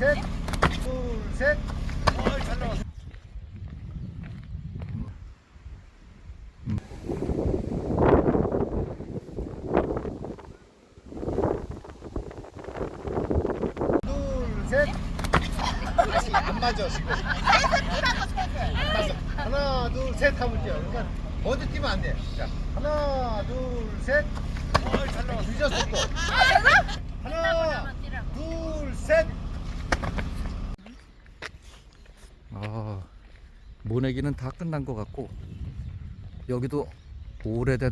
셋. 둘, 셋. 어이, 잘 나왔어. 둘, 셋. 하나, 둘, 셋 하면 돼요. 그러니까 먼저 안 돼. 자, 하나, 둘, 셋. 어이, 잘 나왔어. 늦었어 또. 하나, 둘, 셋. 아, 모내기는 다 끝난 것 같고 여기도 오래된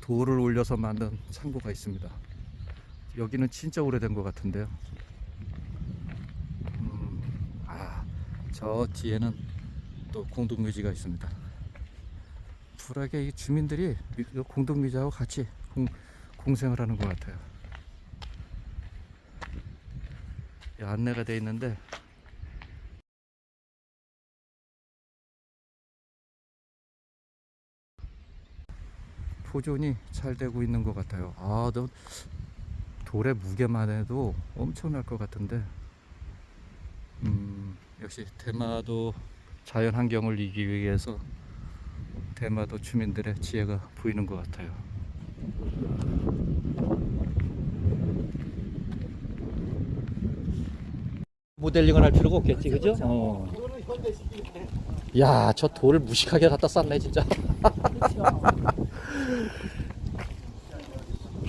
돌을 올려서 만든 창고가 있습니다. 여기는 진짜 오래된 것 같은데요. 음, 아, 저 뒤에는 또 공동묘지가 있습니다. 불하게 이 주민들이 이 공동묘지하고 같이 공, 공생을 하는 것 같아요. 이 안내가 돼 있는데 보존이 잘 되고 있는 것 같아요. 아, 너 돌의 무게만 해도 엄청날 것 같은데, 음, 역시 대마도 자연 환경을 이기기 위해서 대마도 주민들의 지혜가 보이는 것 같아요. 모델링을 할 필요가 없겠지, 그죠? 어. 야, 저 돌을 무식하게 갖다 쌌네, 진짜.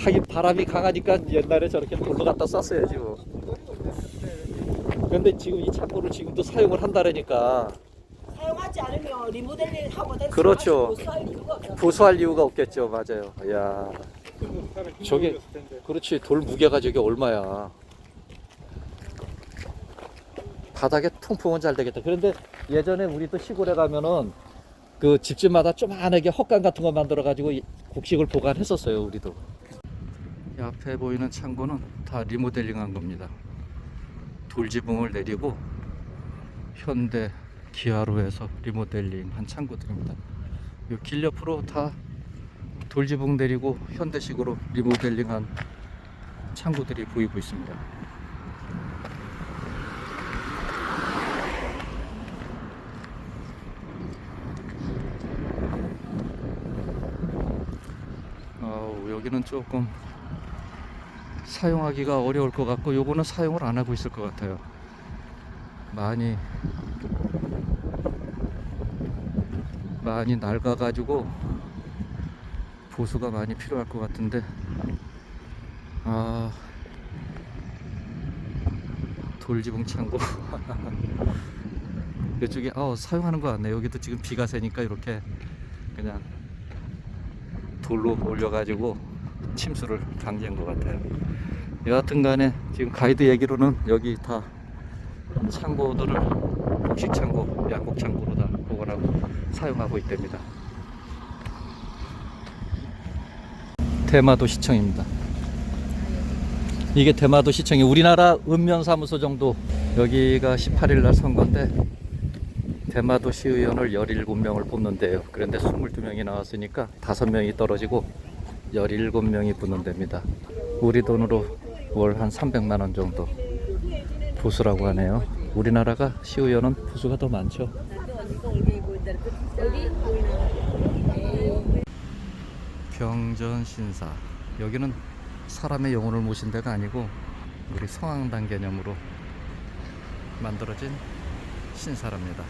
하긴 바람이 강하니까 옛날에 저렇게 돌로 갖다 쌌어야지 뭐. 근데 지금 이 창고를 지금도 사용을 한다라니까 사용하지 않으면 리모델링 하고 다시 그렇죠. 사용하시고 쌓일 이유가 없잖아. 보수할 이유가 없겠죠, 맞아요. 야, 저게 그렇지 돌 무게가 저게 얼마야? 바닥에 통풍은 잘 되겠다. 그런데 예전에 우리 또 시골에 가면은 그 집집마다 조그만하게 헛간 같은 거 만들어 가지고 곡식을 보관했었어요, 우리도. 이 앞에 보이는 창고는 다 리모델링한 겁니다. 돌지붕을 내리고 현대 기아로 해서 리모델링한 창고들입니다. 이길 옆으로 다 돌지붕 내리고 현대식으로 리모델링한 창고들이 보이고 있습니다. 어, 여기는 조금 사용하기가 어려울 것 같고 요거는 사용을 안 하고 있을 것 같아요. 많이 많이 낡아 가지고 보수가 많이 필요할 것 같은데. 아 돌지붕 창고. 이쪽에 어, 사용하는 것 같네. 여기도 지금 비가 새니까 이렇게 그냥 돌로 올려가지고 침수를 방지한 것 같아요 여하튼 간에 지금 가이드 얘기로는 여기 다 창고들을 곡식 창고, 양곡 창고로 다 보관하고 사용하고 있답니다. 대마도 시청입니다. 이게 대마도 시청이 우리나라 읍면사무소 정도 여기가 18일 날 선거인데 대마도 시의원을 17명을 뽑는데요. 그런데 22명이 나왔으니까 5명이 떨어지고 17명이 붙는 데입니다. 우리 돈으로 월 한 300만 원 정도 보수라고 하네요. 우리나라가 시의원은 보수가 더 많죠. 병전 신사 여기는 사람의 영혼을 모신 데가 아니고 우리 성황당 개념으로 만들어진 신사랍니다.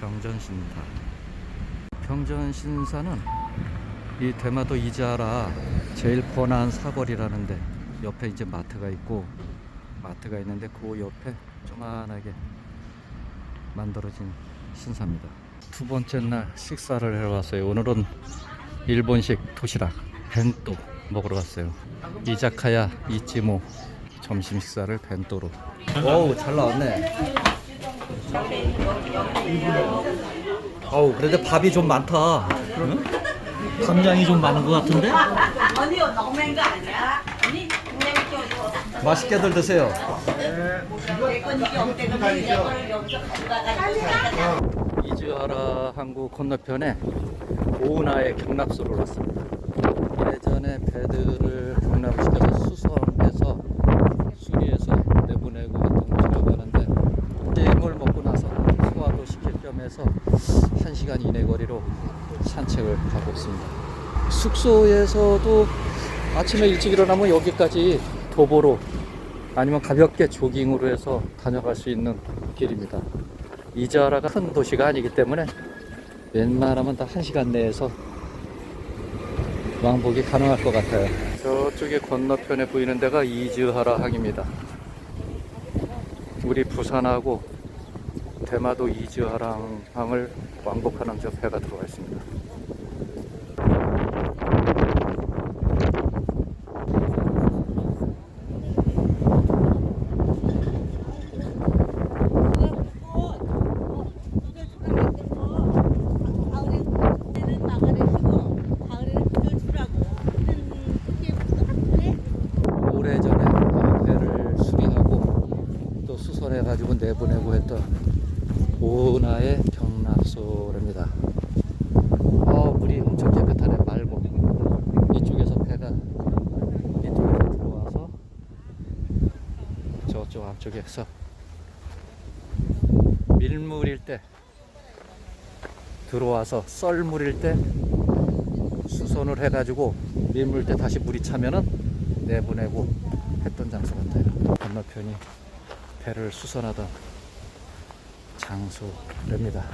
병전 신사. 병전 신사는 이 대마도 이자라 제일 번화한 사거리라는데 옆에 이제 마트가 있고 마트가 있는데 그 옆에 조만하게 만들어진 신사입니다. 두 번째 날 식사를 해 왔어요. 오늘은 일본식 도시락 벤또 먹으러 왔어요. 이자카야 이치모 점심 식사를 벤또로. 어우 잘 나왔네. 어우 그래도 밥이 좀 많다. 응? 간장이 좀 많은 것 같은데? 아니요, 너무 거 아니야. 아니, 냉장고 맛있게들 드세요. 이즈하라 항구 건너편에 오은하의 경납소를 왔습니다. 예전에 배들을 경납시켜서 수소함에서 수리해서 내보내고 왔던 곳이라고 하는데 게임을 먹고 나서 소화도 시킬 겸 해서 1시간 이내 거리로 산책을 가고 있습니다. 숙소에서도 아침에 일찍 일어나면 여기까지 도보로 아니면 가볍게 조깅으로 해서 다녀갈 수 있는 길입니다. 이자라가 큰 도시가 아니기 때문에 웬만하면 다 1시간 내에서 왕복이 가능할 것 같아요. 저쪽에 건너편에 보이는 데가 이즈하라 항입니다. 우리 부산하고 대마도 이즈하라 항을 왕복하는 저 배가 들어와 있습니다. 수선해가지고 내보내고 했던 오나의 경납소랍니다. 어, 물이 엄청 깨끗하네, 맑고. 이쪽에서 배가 이쪽에서 들어와서 저쪽 앞쪽에서 밀물일 때 들어와서 썰물일 때 수선을 해가지고 밀물 때 다시 물이 차면은 내보내고 했던 장소 같아요. 건너편이 배를 수선하던 장소랍니다.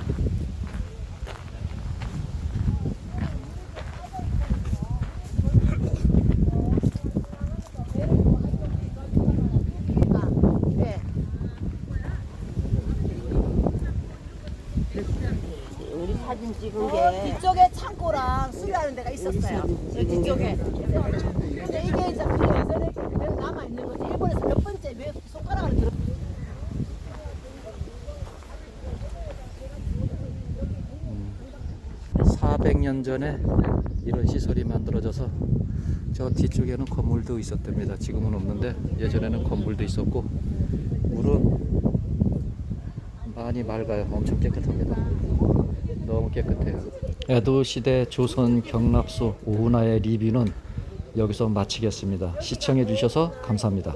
사진 찍은 게 뒤쪽에 창고랑 수리하는 데가 있었어요. 저 뒤쪽에. 근데 이게 이제 그 예전에 그대로 남아 있는 거지. 일본에서 몇 번째 몇 손가락을 들어. 400년 전에 이런 시설이 만들어져서 저 뒤쪽에는 건물도 있었답니다. 지금은 없는데 예전에는 건물도 있었고 물은 많이 맑아요. 엄청 깨끗합니다. 너무 깨끗해요. 에도 시대 조선 경납소 오은하의 리뷰는 여기서 마치겠습니다. 시청해 주셔서 감사합니다.